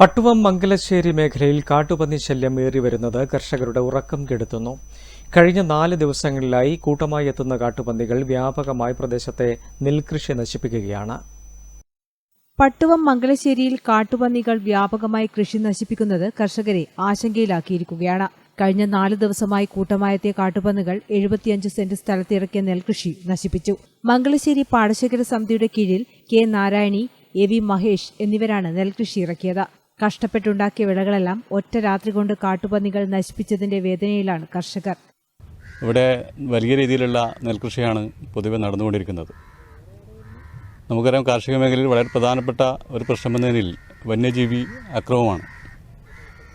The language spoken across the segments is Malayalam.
പട്ടുവം മംഗലശ്ശേരി മേഖലയിൽ കാട്ടുപന്നി ശല്യം ഏറി വരുന്നത് കർഷകരുടെ ഉറക്കം കെടുത്തുന്നു. കഴിഞ്ഞ നാല് ദിവസങ്ങളിലായി കൂട്ടമായി എത്തുന്ന കാട്ടുപന്നികൾ വ്യാപകമായി പ്രദേശത്തെ നെൽകൃഷി നശിപ്പിക്കുകയാണ്. പട്ടുവം മംഗലശ്ശേരിയിൽ കാട്ടുപന്നികൾ വ്യാപകമായി കൃഷി നശിപ്പിക്കുന്നത് കർഷകരെ ആശങ്കയിലാക്കിയിരിക്കുകയാണ്. കഴിഞ്ഞ നാല് ദിവസമായി കൂട്ടമായെത്തിയ കാട്ടുപന്നികൾ എഴുപത്തിയഞ്ച് സെന്റ് സ്ഥലത്തിറക്കിയ നെൽകൃഷി നശിപ്പിച്ചു. മംഗലശ്ശേരി പാടശേഖര സമിതിയുടെ കീഴിൽ K Narayani A V Mahesh എന്നിവരാണ് നെൽകൃഷി ഇറക്കിയത്. കഷ്ടപ്പെട്ടുണ്ടാക്കിയ വിളകളെല്ലാം ഒറ്റ രാത്രി കൊണ്ട് കാട്ടുപന്നികൾ നശിപ്പിച്ചതിന്റെ വേദനയിലാണ് കർഷകർ. ഇവിടെ വലിയ രീതിയിലുള്ള നെൽകൃഷിയാണ് പൊതുവെ നടന്നുകൊണ്ടിരിക്കുന്നത്. നമുക്കറിയാം കാർഷിക മേഖലയിൽ വളരെ പ്രധാനപ്പെട്ട ഒരു പ്രശ്നമെന്ന നിലയിൽ വന്യജീവി അക്രമമാണ്.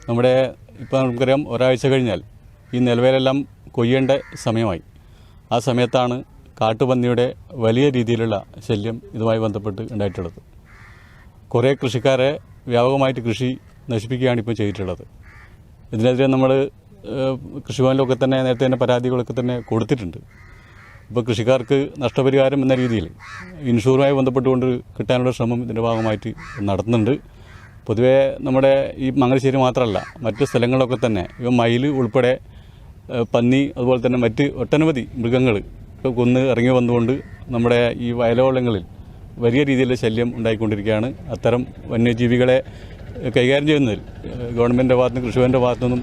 നമ്മുടെ ഇപ്പോൾ നമുക്കറിയാം ഒരാഴ്ച കഴിഞ്ഞാൽ ഈ നെൽവേലെല്ലാം കൊയ്യേണ്ട സമയമായി. ആ സമയത്താണ് കാട്ടുപന്നിയുടെ വലിയ രീതിയിലുള്ള ശല്യം ഇതുമായി ബന്ധപ്പെട്ട് ഉണ്ടായിട്ടുള്ളത്. കുറേ കൃഷിക്കാരെ വ്യാപകമായിട്ട് കൃഷി നശിപ്പിക്കുകയാണ് ഇപ്പോൾ ചെയ്തിട്ടുള്ളത്. ഇതിനെതിരെ നമ്മൾ കൃഷിഭവനിലൊക്കെ തന്നെ നേരത്തെ തന്നെ പരാതികളൊക്കെ തന്നെ കൊടുത്തിട്ടുണ്ട്. ഇപ്പോൾ കൃഷിക്കാർക്ക് നഷ്ടപരിഹാരം എന്ന രീതിയിൽ ഇൻഷൂറുമായി ബന്ധപ്പെട്ടുകൊണ്ട് കിട്ടാനുള്ള ശ്രമം ഇതിന്റെ ഭാഗമായിട്ട് നടത്തുന്നുണ്ട്. പൊതുവേ നമ്മുടെ ഈ മംഗലശ്ശേരി മാത്രമല്ല മറ്റ് സ്ഥലങ്ങളിലൊക്കെ തന്നെ ഇവ മയിൽ ഉൾപ്പെടെ പന്നി അതുപോലെ തന്നെ മറ്റ് ഒട്ടനവധി മൃഗങ്ങൾ കൊന്ന് ഇറങ്ങി വന്നുകൊണ്ട് നമ്മുടെ ഈ വയലോളങ്ങളിൽ വലിയ രീതിയിലുള്ള ശല്യം ഉണ്ടായിക്കൊണ്ടിരിക്കുകയാണ്. അത്തരം വന്യജീവികളെ കൈകാര്യം ചെയ്യുന്നതിൽ ഗവൺമെന്റിന്റെ ഭാഗത്തുനിന്ന് കൃഷിഭവന്റെ ഭാഗത്തുനിന്നും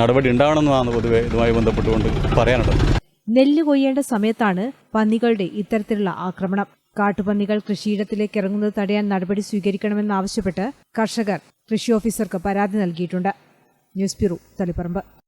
നടപടി ഉണ്ടാവണമെന്നാണ് പൊതുവെ ഇതുമായി ബന്ധപ്പെട്ടുകൊണ്ട് പറയാനുള്ളത്. നെല്ല് കൊയ്യേണ്ട സമയത്താണ് പന്നികളുടെ ഇത്തരത്തിലുള്ള ആക്രമണം. കാട്ടുപന്നികൾ കൃഷിയിടത്തിലേക്ക് ഇറങ്ങുന്നത് തടയാൻ നടപടി സ്വീകരിക്കണമെന്നാവശ്യപ്പെട്ട് കർഷകർ കൃഷി ഓഫീസർക്ക് പരാതി നൽകിയിട്ടുണ്ട്. News bureau Taliparamba.